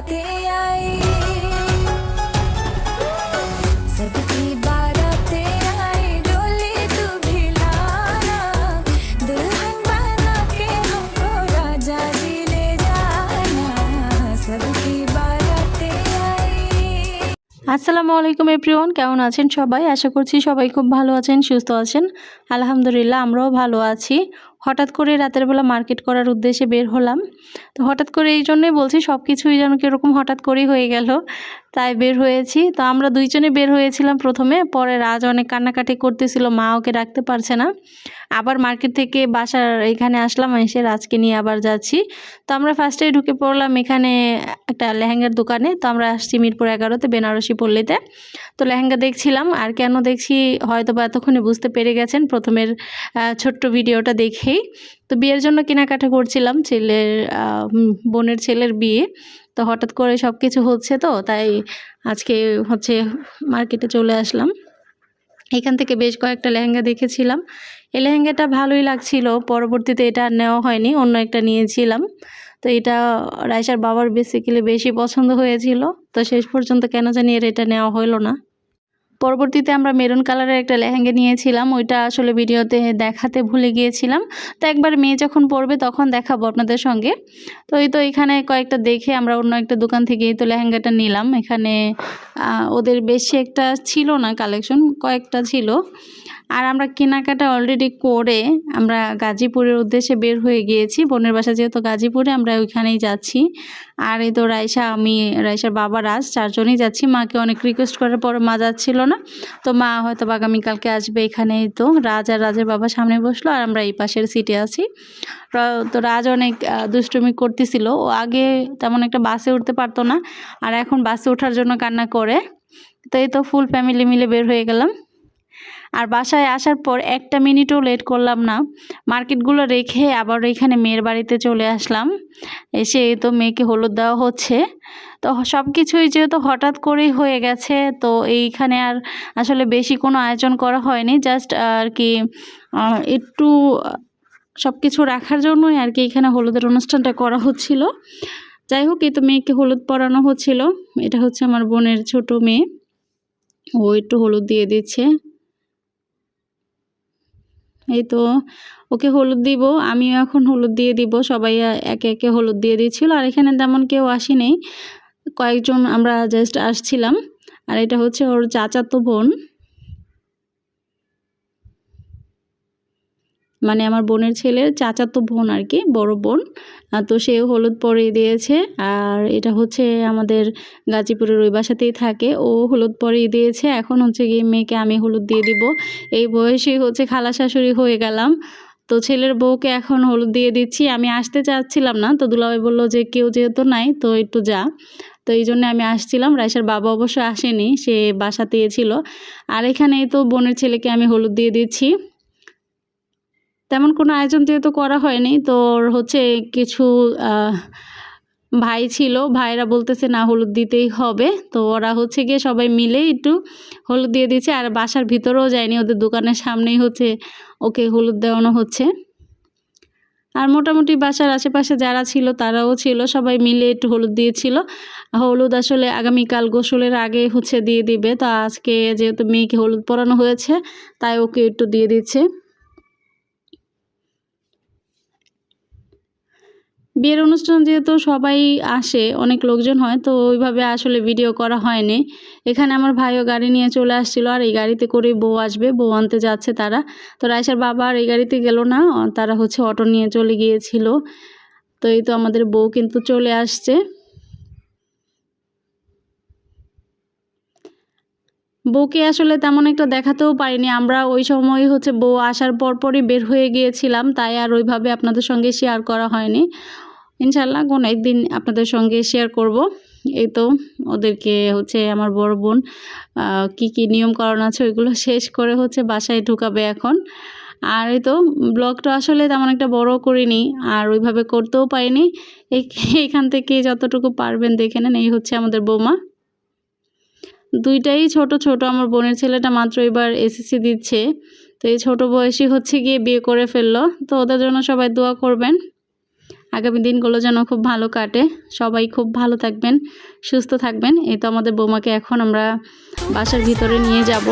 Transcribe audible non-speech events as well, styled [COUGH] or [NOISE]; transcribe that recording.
बारातें आई सबकी बारातें आई डोली तू भी लाना दुल्हन बना के हमको राजा जी ले जाना सबकी बारातें आई আসসালামু আলাইকুম এভরিওয়ান কেমন আছেন সবাই আশা করছি সবাই খুব ভালো আছেন সুস্থ আছেন আলহামদুলিল্লাহ আমরাও ভালো আছি হঠাৎ করে রাতের বেলা মার্কেট করার উদ্দেশ্যে বের হলাম। তো হঠাৎ করে এই জন্যই বলছি সব কিছুই যেন কীরকম হঠাৎ করেই হয়ে গেল। তাই বের হয়েছি। তো আমরা দুইজনে বের হয়েছিলাম প্রথমে। পরে রাজ অনেক কান্নাকাটি করতেছিল, মা ওকে রাখতে পারছে না। আবার মার্কেট থেকে বাসার এখানে আসলাম, এসে রাজকে নিয়ে আবার যাচ্ছি। তো আমরা ফার্স্টে ঢুকে পড়লাম এখানে একটা লেহেঙ্গার দোকানে। তো আমরা আসছি মিরপুর এগারোতে, বেনারসি পল্লীতে। তো লেহেঙ্গা দেখছিলাম, আর কেন দেখছি হয়তো বা এতক্ষণে বুঝতে পেরে গেছেন। প্রথমের ছোট্ট ভিডিওটা দেখেই তো বিয়ের জন্য কেনাকাটা করছিলাম ছেলের বোনের ছেলের বিয়ে। তো হঠাৎ করে সব কিছু হচ্ছে তো, তাই আজকে হচ্ছে মার্কেটে চলে আসলাম। এখান থেকে বেশ কয়েকটা লেহেঙ্গা দেখেছিলাম। এই লেহেঙ্গাটা ভালোই লাগছিল, পরবর্তীতে এটা আর নেওয়া হয়নি, অন্য একটা নিয়েছিলাম। তো এটা রাইসার বাবার বেসিক্যালি বেশি পছন্দ হয়েছিল। তো শেষ পর্যন্ত কেন জানি এর এটা নেওয়া হলো না। পরবর্তীতে আমরা মেরুন কালারের একটা লেহেঙ্গা নিয়েছিলাম, ওইটা আসলে ভিডিওতে দেখাতে ভুলে গিয়েছিলাম। তো একবার মেয়ে যখন পরবে তখন দেখাবো আপনাদের সঙ্গে। তো এই তো এখানে কয়েকটা দেখে আমরা অন্য একটা দোকান থেকে এই তো লেহেঙ্গাটা নিলাম। এখানে ওদের বেশি একটা ছিল না কালেকশন, কয়েকটা ছিল। আর আমরা কেনাকাটা অলরেডি করে আমরা গাজীপুরের উদ্দেশ্যে বের হয়ে গিয়েছি। বোনের বাসা যেহেতু গাজীপুরে, আমরা ওইখানেই যাচ্ছি। আর এই তো রাইসা, আমি, রাইসার বাবা রাজ, চারজনেই যাচ্ছি। মাকে অনেক রিকোয়েস্ট করার পর মা যাচ্ছিল না? তো মা হয়তো আগামীকালকে আসবে এখানেই। তো রাজ আর রাজের বাবা সামনে বসল আর আমরা এই পাশের সিটে আছি। তো রাজ অনেক দুষ্টুমি করতেছিল। ও আগে তেমন একটা বাসে উঠতে পারতো না। আর এখন বাসে ওঠার জন্য কান্না করে। তো এই তো ফুল ফ্যামিলি মিলে বের হয়ে গেলাম। আর বাসায় আসার পর একটা মিনিটও লেট করলাম না। মার্কেটগুলো রেখে আবার এখানে মেয়ের বাড়িতে চলে আসলাম। এসে তো মেয়েকে হলুদ দেওয়া হচ্ছে। তো সব কিছুই যেহেতু হঠাৎ করেই হয়ে গেছে, তো এইখানে আর আসলে বেশি কোনো আয়োজন করা হয়নি। জাস্ট আর কি একটু সব কিছু রাখার জন্যই আর কি এখানে হলুদের অনুষ্ঠানটা করা হচ্ছিল। যাই হোক এই তো মেয়েকে হলুদ পরানো হচ্ছিল। এটা হচ্ছে আমার বোনের ছোট মেয়ে। ও একটু হলুদ দিয়ে দিচ্ছে। এই তো ওকে হলুদ দিব, আমিও এখন হলুদ দিয়ে দিব, সবাই একে একে হলুদ দিয়ে দিচ্ছিল, আর এখানে তেমন কেউ আসেনি কয়েকজন আমরা জাস্ট আসছিলাম, আর এটা হচ্ছে ওর চাচাতো বোন। মানে আমার বোনের ছেলের চাচাতো বোন আর কি, বড় বোন। তো সে হলুদ পরিয়ে দিয়েছে। আর এটা হচ্ছে আমাদের গাজীপুরের ওই বাসাতেই থাকে। ও হলুদ পরিয়ে দিয়েছে। এখন হচ্ছে গিয়ে মেয়েকে আমি হলুদ দিয়ে দিব। এই বয়সে হচ্ছে খালা শাশুড়ি হয়ে গেলাম। তো ছেলের বউকে এখন হলুদ দিয়ে দিচ্ছি। আমি আসতে চাচ্ছিলাম না। তো দুলাভাই বলল যে কেউ যেহেতু নাই, তো একটু যা। তো এই জন্য আমি আসছিলাম। রাইসার বাবা অবশ্য আসেনি, সে বাসাতেই ছিল। আর এখানেই তো বোনের ছেলেকে আমি হলুদ দিয়ে দিচ্ছি। তেমন কোনো আয়োজন যেহেতু করা হয়নি, তো হচ্ছে কিছু ভাই ছিল, ভাইরা বলতেছে না হলুদ দিতেই হবে, তো ওরা হচ্ছে গিয়ে সবাই মিলে একটু হলুদ দিয়ে দিচ্ছে আর বাসার ভিতরেও যায়নি, ওদের দোকানের সামনেই হচ্ছে ওকে হলুদ দেওয়ানো হচ্ছে। আর মোটামুটি বাসার আশেপাশে যারা ছিল তারাও ছিল, সবাই মিলে একটু হলুদ দিয়েছিল। হলুদ আসলে আগামীকাল গোসলের আগে হচ্ছে দিয়ে দিবে, তো আজকে যেহেতু মেয়েকে হলুদ পরানো হয়েছে, তাই ওকে একটু দিয়ে দিচ্ছে। বিয়ের অনুষ্ঠান যেহেতু সবাই আসে, অনেক লোকজন হয়, তো ওইভাবে আসলে ভিডিও করা হয়নি। এখানে আমার ভাইও গাড়ি নিয়ে চলে আসছিল, আর এই গাড়িতে করেই বউ আসবে, বউ আনতে যাচ্ছে তারা। তো রাইসার বাবা আর এই গাড়িতে গেল না, তারা হচ্ছে অটো নিয়ে চলে গিয়েছিল। তো এই তো আমাদের বউ কিন্তু চলে আসছে। বউকে আসলে তেমন একটা দেখাতেও পারিনি। আমরা ওই সময় হচ্ছে বউ আসার পর পরই বের হয়ে গিয়েছিলাম, তাই আর ওইভাবে আপনাদের সঙ্গে শেয়ার করা হয়নি। ইনশাল্লাহ কোনো একদিন আপনাদের সঙ্গে শেয়ার করব। এই তো ওদেরকে হচ্ছে আমার বড় বোন কি কি নিয়ম কারণ আছে ওইগুলো [LAUGHS] শেষ করে হচ্ছে বাসায় ঢুকাবে এখন। আর এই তো ব্লগটা আসলে তেমন একটা বড় করিনি, আর ওইভাবে করতেও পারিনি। এই, এইখান থেকে যতটুকু পারবেন দেখে নেন, এই হচ্ছে আমাদের বৌমা। দুইটাই ছোট ছোট, আমার বোনের ছেলেটা মাত্র এবার এসএসসি দিচ্ছে। তো এই ছোট বয়সী হচ্ছে গিয়ে বিয়ে করে ফেলল। তো ওদের জন্য সবাই দোয়া করবেন। আগামী দিনগুলো যেন খুব ভালো কাটে। সবাই খুব ভালো থাকবেন, সুস্থ থাকবেন। এই তো আমাদের বৌমাকে এখন আমরা বাসার ভিতরে নিয়ে যাব।